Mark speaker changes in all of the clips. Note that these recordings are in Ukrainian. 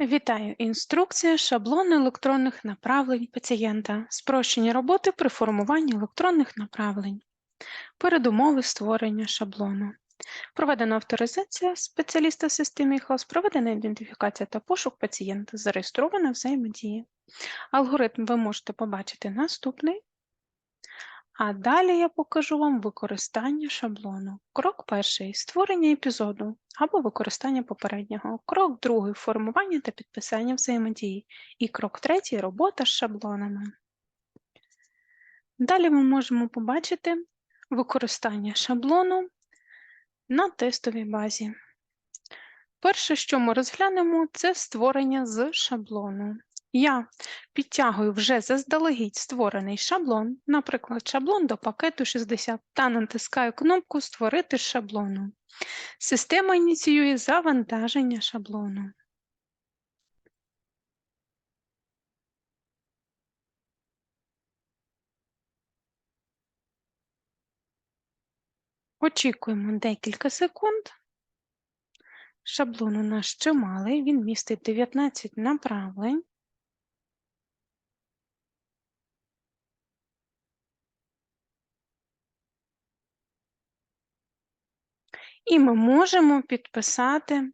Speaker 1: Вітаю! Інструкція шаблону електронних направлень пацієнта. Спрощені роботи при формуванні електронних направлень. Передумови створення шаблону. Проведена авторизація спеціаліста в системі HOS, проведена ідентифікація та пошук пацієнта, зареєстрована взаємодія. Алгоритм ви можете побачити наступний. А далі я покажу вам використання шаблону. Крок перший створення епізоду або використання попереднього. Крок другий формування та підписання взаємодії. І крок третій робота з шаблонами. Далі ми можемо побачити використання шаблону на тестовій базі. Перше, що ми розглянемо, це створення з шаблону. Я підтягую вже заздалегідь створений шаблон, наприклад, шаблон до пакету 60, та натискаю кнопку Створити шаблону. Система ініціює завантаження шаблону. Очікуємо декілька секунд. Шаблон у нас чималий, він містить 19 направлень. І ми можемо підписати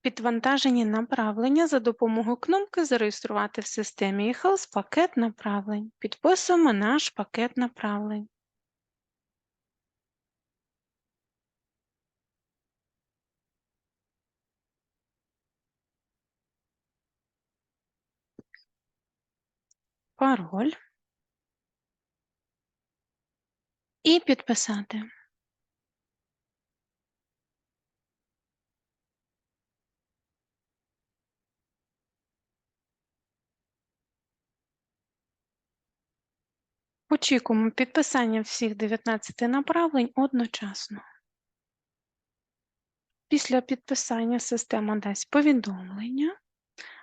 Speaker 1: підвантажені направлення за допомогою кнопки Зареєструвати в системі eHealth пакет направлень. Підписуємо наш пакет направлень. Пароль. І підписати. Очікуємо підписання всіх 19 направлень одночасно. Після підписання система дасть повідомлення.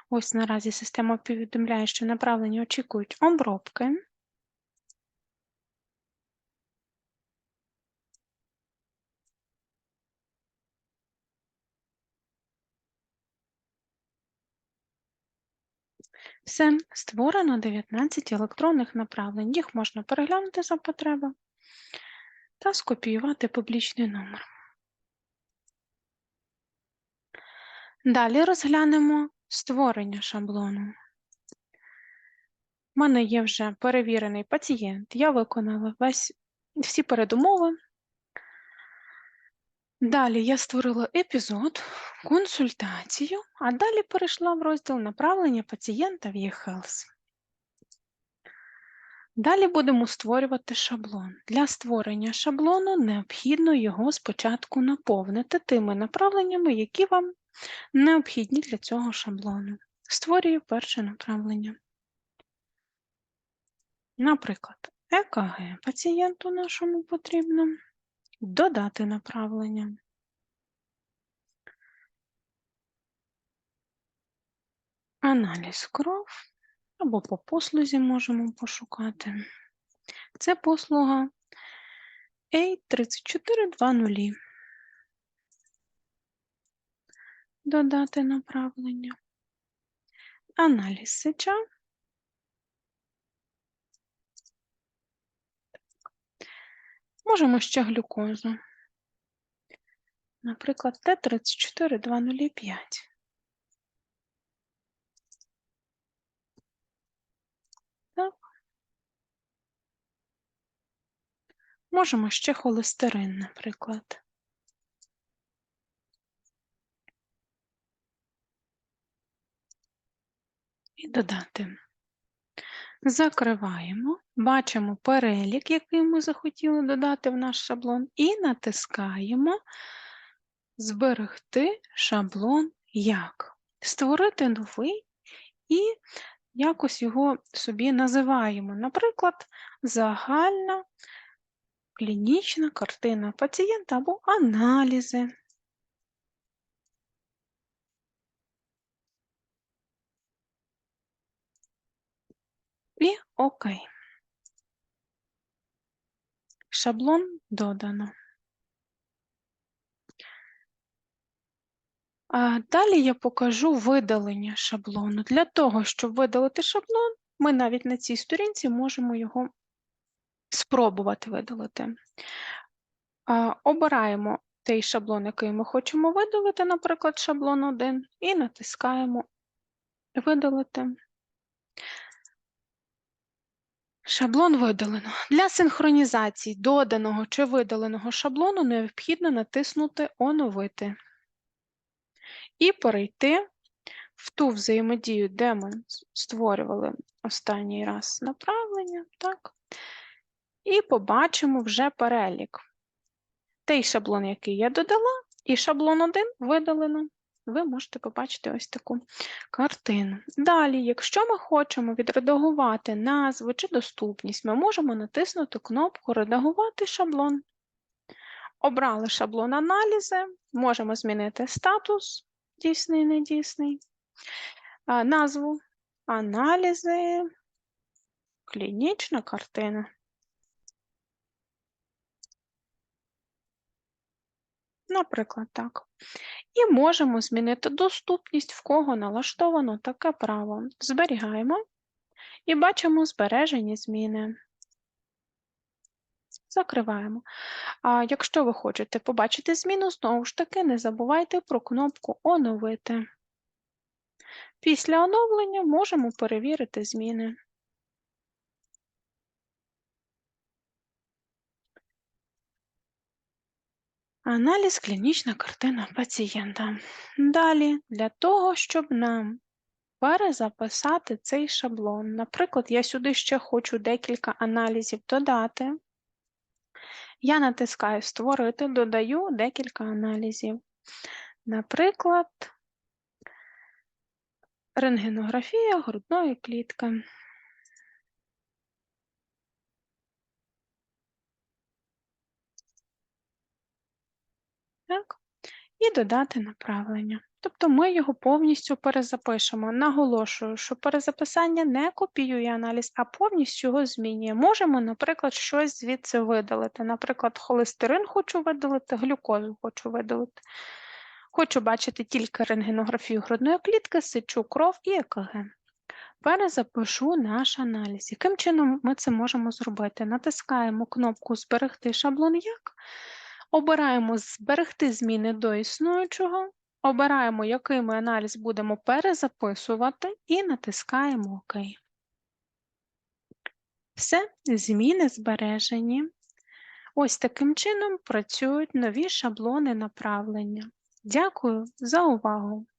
Speaker 1: Ось наразі система повідомляє, що направлення очікують обробки. Все, створено 19 електронних направлень. Їх можна переглянути за потреби та скопіювати публічний номер. Далі розглянемо створення шаблону. У мене є вже перевірений пацієнт. Я виконала весь, всі передумови. Далі я створила епізод, консультацію, а далі перейшла в розділ направлення пацієнта в eHealth. Далі будемо створювати шаблон. Для створення шаблону необхідно його спочатку наповнити тими направленнями, які вам необхідні для цього шаблону. Створюю перше направлення. Наприклад, ЕКГ пацієнту нашому потрібно додати направлення. Аналіз кров або по послузі можемо пошукати. Це послуга A3420. Додати направлення. Аналіз сеча. Можемо ще глюкозу. Наприклад, Т342005. Так. Можемо ще холестерин, наприклад. І додати. Закриваємо, бачимо перелік, який ми захотіли додати в наш шаблон, і натискаємо Зберегти шаблон як. Створити новий і якось його собі називаємо. Наприклад, загальна клінічна картина пацієнта або аналізи. І ОК. Шаблон додано. Далі я покажу видалення шаблону. Для того, щоб видалити шаблон, ми навіть на цій сторінці можемо його спробувати видалити. Обираємо той шаблон, який ми хочемо видалити, наприклад, шаблон 1, і натискаємо Видалити. Шаблон видалено. Для синхронізації доданого чи видаленого шаблону необхідно натиснути Оновити і перейти в ту взаємодію, де ми створювали останній раз направлення, так? І побачимо вже перелік. Той шаблон, який я додала, і шаблон 1 видалено. Ви можете побачити ось таку картину. Далі, якщо ми хочемо відредагувати назву чи доступність, ми можемо натиснути кнопку Редагувати шаблон. Обрали шаблон аналізи, можемо змінити статус, дійсний, недійсний, назву, аналізи, клінічна картина. Наприклад, так. І можемо змінити доступність, в кого налаштовано таке право. Зберігаємо і бачимо збережені зміни. Закриваємо. А якщо ви хочете побачити зміну, знову ж таки, не забувайте про кнопку Оновити. Після оновлення можемо перевірити зміни. Аналіз клінічна картина пацієнта. Далі, для того, щоб нам перезаписати цей шаблон, наприклад, я сюди ще хочу декілька аналізів додати. Я натискаю Створити, додаю декілька аналізів. Наприклад, рентгенографія грудної клітки. Так? І додати направлення. Тобто ми його повністю перезапишемо. Наголошую, що перезаписання не копіює аналіз, а повністю його змінює. Можемо, наприклад, щось звідси видалити. Наприклад, холестерин хочу видалити, глюкозу хочу видалити. Хочу бачити тільки рентгенографію грудної клітки, сичу кров і ЕКГ. Перезапишу наш аналіз. Яким чином ми це можемо зробити? Натискаємо кнопку Зберегти шаблон як. Обираємо Зберегти зміни до існуючого, обираємо, який ми аналіз будемо перезаписувати, і натискаємо ОК. Все, зміни збережені. Ось таким чином працюють нові шаблони направлення. Дякую за увагу!